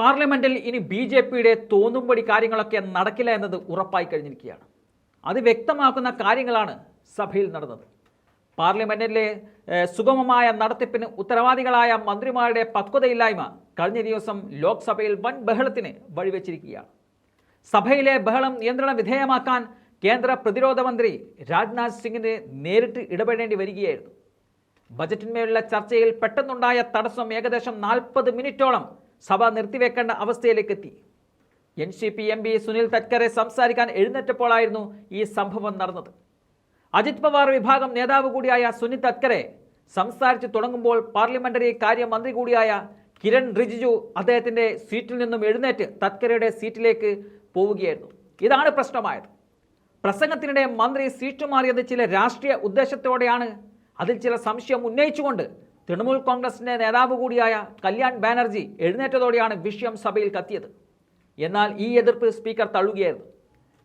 പാർലമെന്റിൽ ഇനി B J പിയുടെ തോന്നുംപടി കാര്യങ്ങളൊക്കെ നടക്കില്ല എന്നത് ഉറപ്പായി കഴിഞ്ഞിരിക്കുകയാണ്. അത് വ്യക്തമാക്കുന്ന കാര്യങ്ങളാണ് സഭയിൽ നടന്നത്. പാർലമെന്റിലെ സുഗമമായ നടത്തിപ്പിന് ഉത്തരവാദികളായ മന്ത്രിമാരുടെ പക്വതയില്ലായ്മ കഴിഞ്ഞ ദിവസം ലോക്സഭയിൽ വൻ ബഹളത്തിന് വഴിവെച്ചിരിക്കുകയാണ്. സഭയിലെ ബഹളം നിയന്ത്രണ വിധേയമാക്കാൻ കേന്ദ്ര പ്രതിരോധ മന്ത്രി രാജ്നാഥ് സിംഗിന് നേരിട്ട് ഇടപെടേണ്ടി വരികയായിരുന്നു. ബജറ്റിന്മേലുള്ള ചർച്ചയിൽ പെട്ടെന്നുണ്ടായ തടസ്സം ഏകദേശം നാൽപ്പത് മിനിറ്റോളം സഭ നിർത്തിവെക്കേണ്ട അവസ്ഥയിലേക്ക് എത്തി N C P M P Sunil Tatkare സംസാരിക്കാൻ എഴുന്നേറ്റപ്പോഴായിരുന്നു ഈ സംഭവം നടന്നത്. അജിത് പവാർ വിഭാഗം നേതാവ് കൂടിയായ സുനിൽ തത്കറെ സംസാരിച്ചു തുടങ്ങുമ്പോൾ പാർലമെന്ററി കാര്യമന്ത്രി കൂടിയായ കിരൺ റിജിജു അദ്ദേഹത്തിന്റെ സീറ്റിൽ നിന്നും എഴുന്നേറ്റ് തത്കരയുടെ സീറ്റിലേക്ക് പോവുകയായിരുന്നു. ഇതാണ് പ്രശ്നമായത്. പ്രസംഗത്തിനിടെ മന്ത്രി സീറ്റ് മാറിയത് ചില രാഷ്ട്രീയ ഉദ്ദേശത്തോടെയാണ്. അതിൽ ചില സംശയം ഉന്നയിച്ചുകൊണ്ട് തൃണമൂൽ കോൺഗ്രസിന്റെ നേതാവ് കൂടിയായ കല്യാൺ ബാനർജി എഴുന്നേറ്റതോടെയാണ് വിഷയം സഭയിൽ കത്തിയത്. എന്നാൽ ഈ എതിർപ്പ് സ്പീക്കർ തള്ളുകയായിരുന്നു.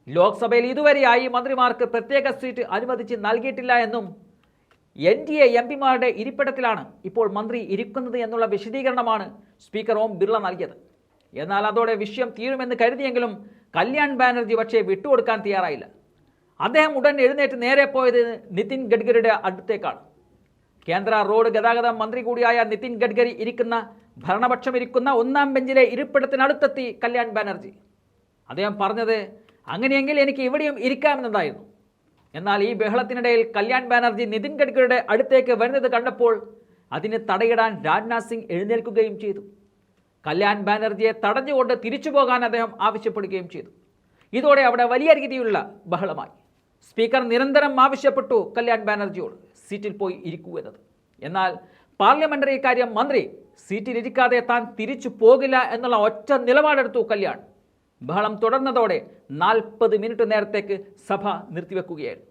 ലോക്സഭയിൽ ഇതുവരെയായി മന്ത്രിമാർക്ക് പ്രത്യേക സീറ്റ് അനുവദിച്ച് നൽകിയിട്ടില്ല എന്നും എൻ ഡി എ എം പിമാരുടെ ഇരിപ്പിടത്തിലാണ് ഇപ്പോൾ മന്ത്രി ഇരിക്കുന്നത് എന്നുള്ള വിശദീകരണമാണ് സ്പീക്കർ ഓം ബിർള നൽകിയത്. എന്നാൽ അതോടെ വിഷയം തീരുമെന്ന് കരുതിയെങ്കിലും കല്യാൺ ബാനർജി പക്ഷേ വിട്ടുകൊടുക്കാൻ തയ്യാറായില്ല. അദ്ദേഹം ഉടൻ എഴുന്നേറ്റ് നേരെ പോയത് നിതിൻ ഗഡ്കരിയുടെ അടുത്തേക്കാണ്. കേന്ദ്ര റോഡ് ഗതാഗത മന്ത്രി കൂടിയായ നിതിൻ ഗഡ്കരി ഇരിക്കുന്ന ഭരണപക്ഷം ഇരിക്കുന്ന ഒന്നാം ബെഞ്ചിലെ ഇരിപ്പിടത്തിനടുത്തെത്തി കല്യാൺ ബാനർജി. അദ്ദേഹം പറഞ്ഞത് അങ്ങനെയെങ്കിൽ എനിക്ക് ഇവിടെയും ഇരിക്കാമെന്നതായിരുന്നു എന്നാൽ ഈ ബഹളത്തിനിടയിൽ കല്യാൺ ബാനർജി നിതിൻ ഗഡ്കരിയുടെ അടുത്തേക്ക് വരുന്നത് കണ്ടപ്പോൾ അതിന് തടയിടാൻ രാജ്നാഥ് സിംഗ് എഴുന്നേൽക്കുകയും ചെയ്തു. കല്യാൺ ബാനർജിയെ തടഞ്ഞുകൊണ്ട് തിരിച്ചു പോകാൻ അദ്ദേഹം ആവശ്യപ്പെടുകയും ചെയ്തു. ഇതോടെ അവിടെ വലിയ രീതിയിലുള്ള ബഹളമായി. സ്പീക്കർ നിരന്തരം ആവശ്യപ്പെട്ടു കല്യാൺ ബാനർജിയോട്. സീറ്റിൽ പോയി ഇരിക്കൂ എന്നത്. എന്നാൽ പാർലമെന്ററി കാര്യം മന്ത്രി സീറ്റിലിരിക്കാതെ താൻ തിരിച്ചു പോകില്ല എന്നുള്ള ഒറ്റ നിലപാടെടുത്തു കല്യാൺ. ബഹളം തുടർന്നതോടെ നാൽപ്പത് മിനിറ്റ് നേരത്തേക്ക് സഭ നിർത്തിവെക്കുകയായിരുന്നു.